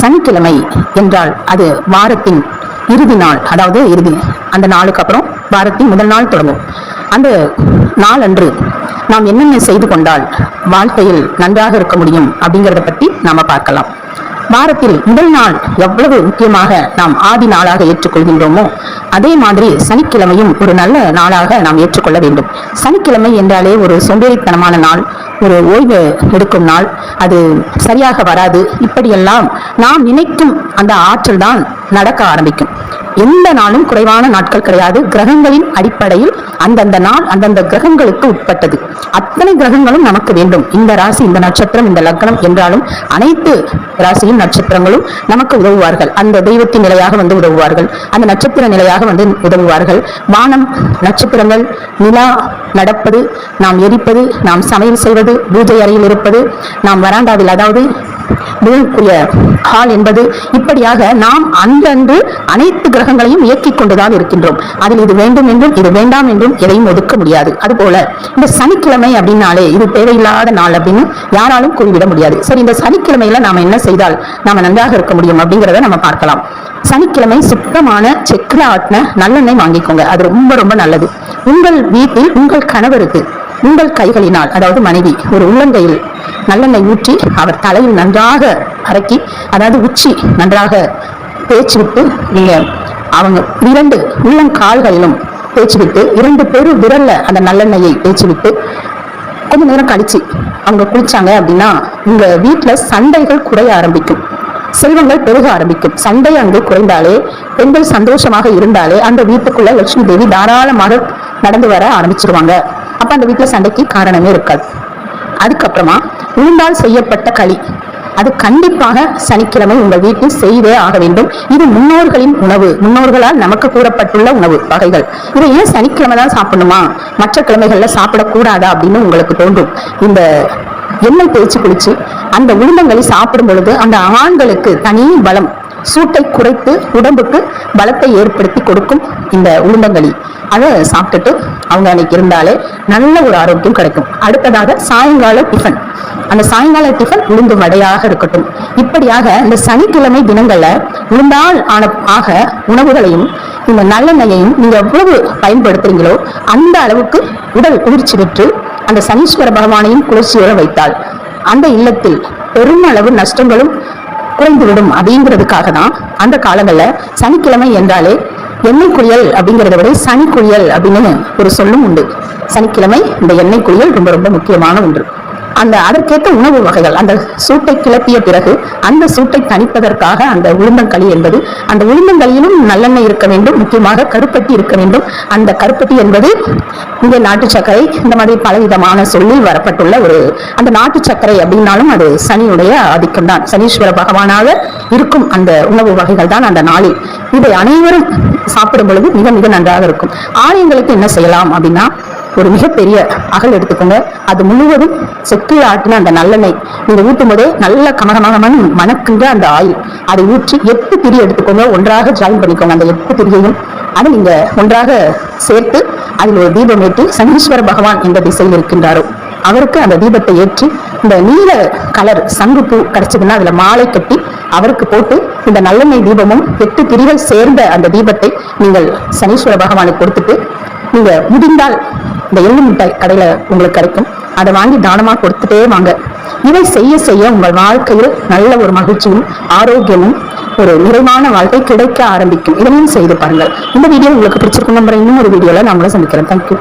சனிக்கிழமை என்றால் அது வாரத்தின் இறுதி நாள். அதாவது இறுதி அந்த நாளுக்கு அப்புறம் வாரத்தின் முதல் நாள் தொடங்கும். அந்த நாள் அன்று நாம் என்னென்ன செய்து கொண்டால் வாழ்க்கையில் நன்றாக இருக்க முடியும் அப்படிங்கிறத பற்றி நாம பார்க்கலாம். வாரத்தில் முதல் நாள் எவ்வளவு முக்கியமாக நாம் ஆதி நாளாக ஏற்றுக்கொள்கின்றோமோ அதே மாதிரி சனிக்கிழமையும் ஒரு நல்ல நாளாக நாம் ஏற்றுக்கொள்ள வேண்டும். சனிக்கிழமை என்றாலே ஒரு சோம்பேறித்தனமான நாள் ஒரு ஓய்வு எடுக்கும் நாள். அது சரியாக வராது. இப்படியெல்லாம் நாம் நினைக்கும் அந்த ஆற்றல் தான் நடக்க ஆரம்பிக்கும். எந்த நாளும் குறைவான நாட்கள் கிடையாது. கிரகங்களின் அடிப்படையில் அந்தந்த நாள் அந்தந்த கிரகங்களுக்கு உட்பட்டது. அத்தனை கிரகங்களும் நமக்கு வேண்டும். இந்த ராசி இந்த நட்சத்திரம் இந்த லக்னம் என்றாலும் அனைத்து ராசியும் நட்சத்திரங்களும் நமக்கு உதவுவார்கள். அந்த தெய்வத்தின் நிலையாக வந்து உதவுவார்கள். அந்த நட்சத்திர நிலையாக வந்து உதவுவார்கள். வானம் நட்சத்திரங்கள் நிலா நடப்பது நாம் எரிப்பது நாம் சமையல் செய்வது பூஜை அறையில் இருப்பது நாம் வராண்டாவில் அதாவது விழுக்குரிய ஹால் என்பது இப்படியாக நாம் அன்றன்று அனைத்து கிரகங்களையும் இயக்கிக் கொண்டுதான் இருக்கின்றோம். அதில் இது வேண்டும் என்றும் இது வேண்டாம் என்றும் எதையும் ஒதுக்க முடியாது. அதுபோல இந்த சனிக்கிழமை அப்படின்னாலே இது தேவையில்லாத நாள் அப்படின்னு யாராலும் கூறிவிட முடியாது. சரி இந்த சனிக்கிழமையில நாம என்ன செய்தால் நாம நன்றாக இருக்க முடியும் அப்படிங்கிறத நம்ம பார்க்கலாம். சனிக்கிழமை சுத்தமான செக்கில் ஆட்டின நல்லெண்ணெய் வாங்கிக்கோங்க. அது ரொம்ப ரொம்ப நல்லது. உங்கள் வீட்டில் உங்கள் கணவருக்கு உங்கள் கைகளினால் அதாவது மனைவி ஒரு உள்ளங்கையில் நல்லெண்ணெய் ஊற்றி அவர் தலையில் நன்றாக அரக்கி அதாவது உச்சி நன்றாக பேச்சு விட்டு நீங்க அவங்க இரண்டு உள்ளங்கால்களிலும் பேச்சு விட்டு இரண்டு பெரு விரல்ல அந்த நல்லெண்ணெயை பேச்சு விட்டு கொஞ்ச நேரம் கழிச்சு அவங்க குளிச்சாங்க அப்படின்னா உங்க வீட்டுல சண்டைகள் குறைய ஆரம்பிக்கும். செல்வங்கள் பெருக ஆரம்பிக்கும். சண்டை அங்கு குறைந்தாலே பெண்கள் சந்தோஷமாக இருந்தாலே அந்த வீட்டுக்குள்ள லட்சுமி தேவி தாராளமாக நடந்து வர ஆரம்பிச்சிருவாங்க. அப்ப அந்த வீட்டுல சண்டைக்கு காரணமே இருக்காது. அதுக்கப்புறமா உளுந்தால் செய்யப்பட்ட களி. அது கண்டிப்பாக சனிக்கிழமை உங்கள் வீட்டில் செய்தே ஆக வேண்டும். இது முன்னோர்களின் உணவு. முன்னோர்களால் நமக்கு கூறப்பட்டுள்ள உணவு வகைகள். இதை ஏன் சனிக்கிழமை தான் சாப்பிடணுமா? மற்ற கிழமைகள்ல சாப்பிடக்கூடாதா அப்படின்னு உங்களுக்கு தோன்றும். இந்த எண்ணெய் தேய்ச்சி குளிச்சு அந்த உளுந்தங்களை சாப்பிடும் பொழுது அந்த ஆண்களுக்கு தனி பலம் சூட்டை குறைத்து உடம்புக்கு பலத்தை ஏற்படுத்தி கொடுக்கும் இந்த உளுந்தங்களி. அதை சாப்பிட்டுட்டு அவங்க அன்னைக்கு இருந்தாலே நல்ல ஒரு ஆரோக்கியம் கிடைக்கும். அடுத்ததாக சாயங்கால டிஃபன் அந்த சாயங்கால டிஃபன் உளுந்து வடையாக இருக்கட்டும். இப்படியாக இந்த சனிக்கிழமை தினங்கள்ல உளுந்தால் ஆன ஆக உணவுகளையும் இந்த நல்லெண்ணெயையும் நீங்க எவ்வளவு பயன்படுத்துறீங்களோ அந்த அளவுக்கு உடல் குளிர்ச்சி பெற்று அந்த சனீஸ்வர பகவானையும் குளிர்ச்சியோட வைத்தால் அந்த இல்லத்தில் பெருமளவு நஷ்டங்களும் குறைந்துவிடும் அப்படிங்கிறதுக்காக தான் அந்த காலங்கள்ல சனிக்கிழமை என்றாலே எண்ணெய் குளியல் அப்படிங்கிறத விட சனி குளியல் அப்படின்னு ஒரு சொல்லும் உண்டு. சனிக்கிழமை இந்த எண்ணெய் குளியல் ரொம்ப ரொம்ப முக்கியமான ஒன்று. அந்த அதற்கேற்ற உணவு வகைகள் அந்த சூட்டை கிளப்பிய பிறகு அந்த சூட்டை தணிப்பதற்காக அந்த உளுந்தங்களி என்பது அந்த உளுந்தங்களியிலும் நல்லெண்ணெய் இருக்க வேண்டும் முக்கியமாக கருப்பட்டி இருக்க வேண்டும். அந்த கருப்பட்டி என்பது இந்த நாட்டு சர்க்கரை இந்த மாதிரி பலவிதமான சொல்லி வரப்பட்டுள்ள ஒரு அந்த நாட்டு சர்க்கரை அப்படின்னாலும் அது சனியுடைய ஆதிக்கம் தான் சனீஸ்வர பகவானாக இருக்கும் அந்த உணவு வகைகள் தான் அந்த நாளில். இதை அனைவரும் சாப்பிடும் பொழுது மிக மிக நன்றாக இருக்கும். ஆலயங்களுக்கு என்ன செய்யலாம் அப்படின்னா ஒரு மிகப்பெரிய அகல் எடுத்துக்கோங்க. அது முழுவதும் செக்கில் ஆட்டின அந்த நல்லெண்ணெய். நீங்க ஊட்டும் போதே நல்ல கமகமகமன் மணக்குங்க அந்த ஆயில். அதை ஊற்றி எட்டு திரி எடுத்துக்கோங்க. ஒன்றாக ஜாயின் பண்ணிக்கோங்க. அந்த எட்டு திரியையும் அதை நீங்க ஒன்றாக சேர்த்து அதில் ஒரு தீபம் ஏற்றி சனீஸ்வர பகவான் எந்த திசையில் இருக்கின்றாரோ அவருக்கு அந்த தீபத்தை ஏற்றி இந்த நீல கலர் சங்குப்பூ கிடைச்சதுன்னா அதுல மாலை கட்டி அவருக்கு போட்டு இந்த நல்லெண்ணெய் தீபமும் எட்டு திரிகள் சேர்ந்த அந்த தீபத்தை நீங்கள் சனீஸ்வர பகவானுக்கு கொடுத்துட்டு நீங்க முடிந்தால் இந்த எள்ளு மிட்டாய் கடையில உங்களுக்கு கிடைக்கும். அதை வாங்கி தானமா கொடுத்துட்டே வாங்க. இதை செய்ய செய்ய உங்கள் வாழ்க்கையில் நல்ல ஒரு மகிழ்ச்சியும் ஆரோக்கியமும் ஒரு நிறைவான வாழ்க்கை கிடைக்க ஆரம்பிக்கும். இதனையும் செய்து பாருங்கள். இந்த வீடியோ உங்களுக்கு பிடிச்சிருக்கும் நம்புறேன். இன்னும் ஒரு வீடியோவில் நம்மள சந்திக்கிறேன் தேங்க்யூ